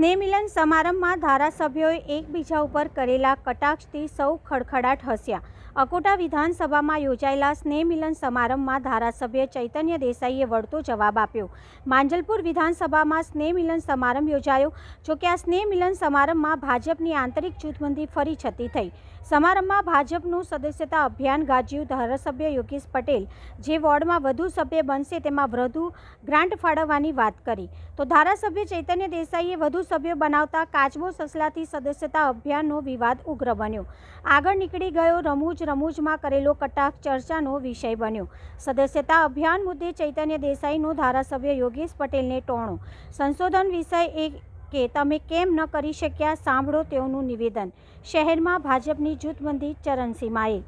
સ્નેહમિલન સમારંભમાં ધારાસભ્યોએ એકબીજા ઉપર કરેલા કટાક્ષથી સૌ ખડખડાટ હસ્યા. અકોટા વિધાનસભામાં યોજાયેલા સ્નેહ મિલન સમારંભમાં ધારાસભ્ય ચૈતન્ય દેસાઈએ વળતો જવાબ આપ્યો. માંજલપુર વિધાનસભામાં સ્નેહ મિલન સમારંભ યોજાયો. જોકે આ સ્નેહ મિલન સમારંભમાં ભાજપની આંતરિક જૂથબંધી ફરી છતી થઈ. સમારંભમાં ભાજપનું સદસ્યતા અભિયાન ગાજ્યું ધારાસભ્ય યોગેશ પટેલ. જે વોર્ડમાં વધુ સભ્ય બનશે તેમાં વધુ ગ્રાન્ટ ફાળવવાની વાત કરી. તો ધારાસભ્ય ચૈતન્ય દેસાઈએ વધુ સભ્યો બનાવતા કાચબો સસલાથી સદસ્યતા અભિયાનનો વિવાદ ઉગ્ર બન્યો. આગળ નીકળી ગયો રમૂજ રમૂજમાં કરેલો કટાક્ષ ચર્ચાનો વિષય બન્યો. સદસ્યતા અભિયાન મુદ્દે ચૈતન્ય દેસાઈનો ધારાસભ્ય યોગેશ પટેલને ટોણો. સંશોધન વિષય એ કે તમે કેમ ન કરી શક્યા સાંભળો તેઓનું નિવેદન. શહેરમાં ભાજપની જૂથબંધી ચરણસીમાએ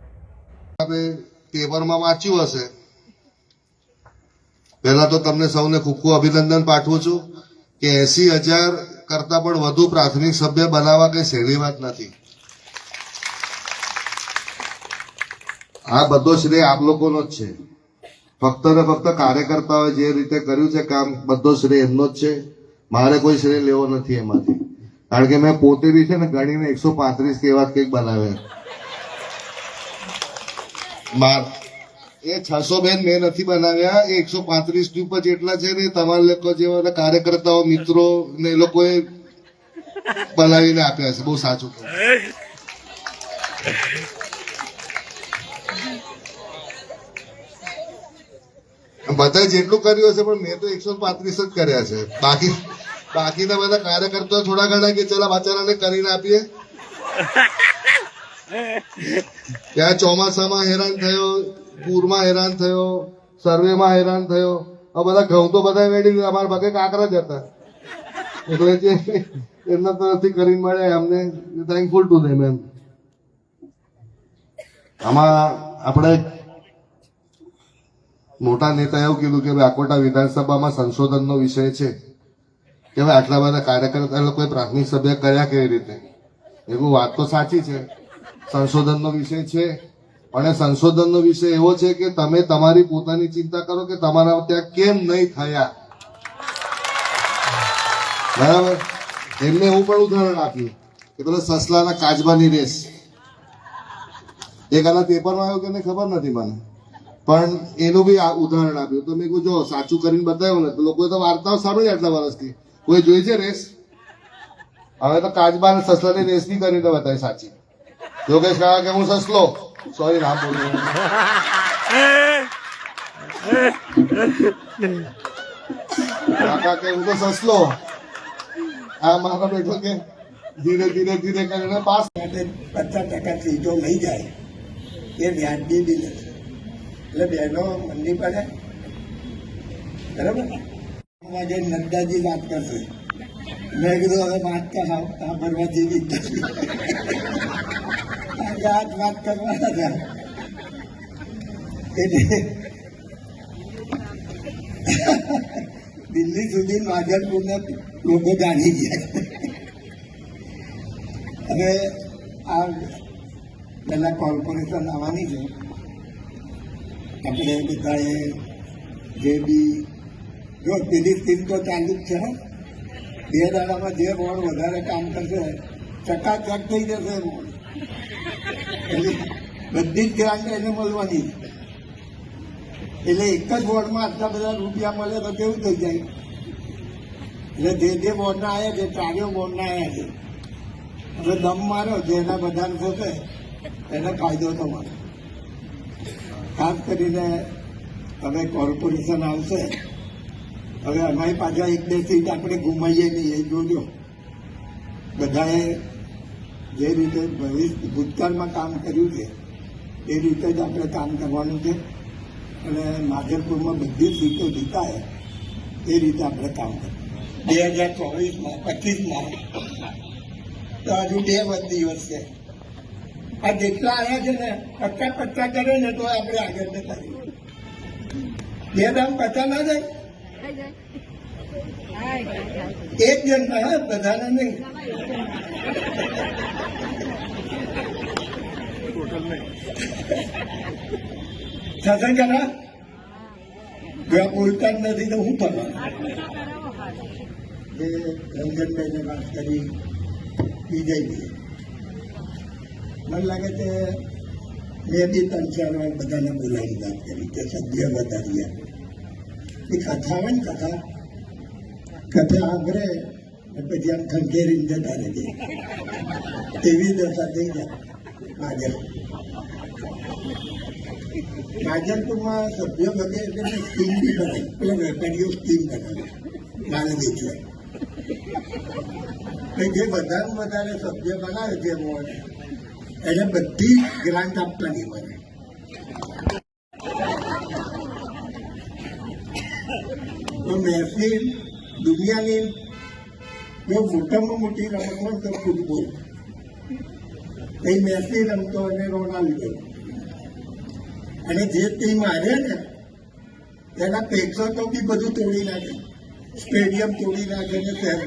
આપણે પેપરમાં વાંચ્યું હશે. પહેલા તો તમને સૌને ખૂબ ખૂબ અભિનંદન પાઠવું છું કે એસી હજાર કરતા પણ વધુ પ્રાથમિક સભ્ય બનાવવા કઈ સહેલી વાત નથી. આ બધો શ્રેય આપ લોકોનો જ છે. ફક્ત ને ફક્ત કાર્યકર્તાઓએ જે રીતે કર્યું છે કામ, બધો શ્રેય એમનો જ છે. મારે કોઈ શ્રેય લેવો નથી એમાંથી. કારણ કે મેં પોતે બી છે ને ગણીને એકસો પાંત્રીસ કે એવા કંઈક બનાવ્યા. એ છસો બેન મેં નથી બનાવ્યા, એ એકસો પાંત્રીસ ઉપર જેટલા છે ને, તમારા લોકો જેવા કાર્યકર્તાઓ, મિત્રો ને એ લોકોએ બનાવીને આપ્યા છે. બહુ સાચું બધા જેટલું કર્યું હશે, પણ મેં તો એકસો પાંત્રીસ જ કર્યા છે. બાકી, બાકીના બધા કાર્યકર્તાઓ થોડા ઘણા કે ચલા બચારાને કરીને આપીએ. ત્યાં ચોમાસામાં હેરાન થયો, પૂરમાં હેરાન થયો, સર્વેમાં હેરાન થયો. આ બધા ઘઉં તો બધા વેડી અમારા ભાગે કાંકરા જ હતા. એટલે જે એમના તરફથી કરીને મળે અમને થેન્કફુલ ટુ ધેમ એમ. આમાં આપણે મોટા નેતા એવું કીધું કે આકોટા વિધાનસભામાં સંશોધનનો વિષય છે. કે ભાઈ, આટલા બધા કાર્યકર્તા લોકોએ પ્રાથમિક સભ્ય કર્યા કેવી રીતે? એવું વાત તો સાચી છે. સંશોધનનો વિષય છે. અને સંશોધનનો વિષય એવો છે કે તમે તમારી પોતાની ચિંતા કરો કે તમારા ત્યાં કેમ નહીં થયા. બરાબર? એમને હું પણ ઉદાહરણ આપ્યું કે પેલા સસલાના કાચબાની રેસ. એક આના પેપરમાં આવ્યો કે નહીં ખબર નથી મને? પણ એનું બી ઉદાહરણ આપ્યું. તો મેં કહ્યું જો, સાચું કરીને બતાવ્યું ને, તો લોકોએ તો વાર્તાઓ સાંભળી આટલા વર્ષથી. કોઈ જોઈ છે રેસ હવે તો કાચબા અને સસલાની રેસ નહીં કરીને બતાવી સાચી. યોગેશ કાકા કે હું સસલો? સોરી નામ બોલું. કાકા કે હું તો સસલો. આ મારા બેઠો કે ધીરે ધીરે ધીરે કરીને પાસ. માટે પચાસ ટકા સીટો લઈ જાય, એ વ્યાજબી બી છે એટલે બહેનો, મંદી પડે બરાબર? આમાં નડ્ડાજી વાત કરશે. મેં કીધું, હવે વાત તો સાંભળવા જેવી આજ નથી કારણ કે આ જ વાત કરવાના હતા એટલે દિલ્હી સુધી માધરપુરને લોકો જાણી ગયા. હવે આ પેલા કોર્પોરેશન આવવાની છે. આપણે બધાએ જે બી જો પેલી સ્કીમ તો ચાલુ જ છે. બે દાડામાં જે બોર્ડ વધારે કામ કરશે ચકાચક થઈ જશે બધી જ ગ્રાન્ટ એને મળવાની એટલે એક જ બોર્ડમાં આટલા બધા રૂપિયા મળે તો કેવું થઈ જાય એટલે જે જે બોર્ડના આવ્યા છે ચારેય બોર્ડના આવ્યા છે હવે દમ મારો જેના બધાને થશે એને ફાયદો થવાનો ખાસ કરીને હવે કોર્પોરેશન આવશે, હવે અમારી પાછા એક બે સીટ આપણે ગુમાઈએ નહીં, એ જોજો. બધાએ જે રીતે ભવિષ્ય, ભૂતકાળમાં કામ કર્યું છે, એ રીતે જ આપણે કામ કરવાનું છે. અને માધેપુરમાં બધી સીટો જીતાય, એ રીતે આપણે કામ કરીએ. બે હજાર ચોવીસમાં, પચીસમાં. તો હજુ બે વધ દિવસ છે. આ જેટલા આવ્યા છે ને, પચાસ પચાસ કરે ને, તો આપણે આગળ જતા. બે દામ પચાસ ના જાય. એક જણ હા બધાને નહીં. સત્સંગ કરા જો બોલતા જ નથી તો હું કરવાનું જે રંજનભાઈને વાત કરી વિજયભાઈ મને લાગે છે મેં બી ત્રણ ચાર વાર બધાને બોલાવી વાત કરી કે સભ્ય વધારીએ. એ કથા હોય ને કથા? કથા ને પછી આમ ખંખેરીને જતા રહેજે એવી દશા થઈ જાય. માજલ માજલપુરમાં સભ્ય વધે એટલે સ્કીમ બી બનાવી. પેલા વેપારીઓ સ્કીમ બનાવે. મારે વેચવા. જે વધારે વધારે સભ્ય બનાવે છે વોર્ડ એને બધી ગ્રાન્ટ આપવાની મને તો મહેફિલ દુનિયાની જો મોટામાં મોટી રમત તો ફૂટબોલ એ મેસી રમતો અને રોનાલ્ડો અને જે ટીમ હારે ને એના પ્રેક્ષકો બી બધું તોડી નાખે. સ્ટેડિયમ તોડી નાખે ને શહેર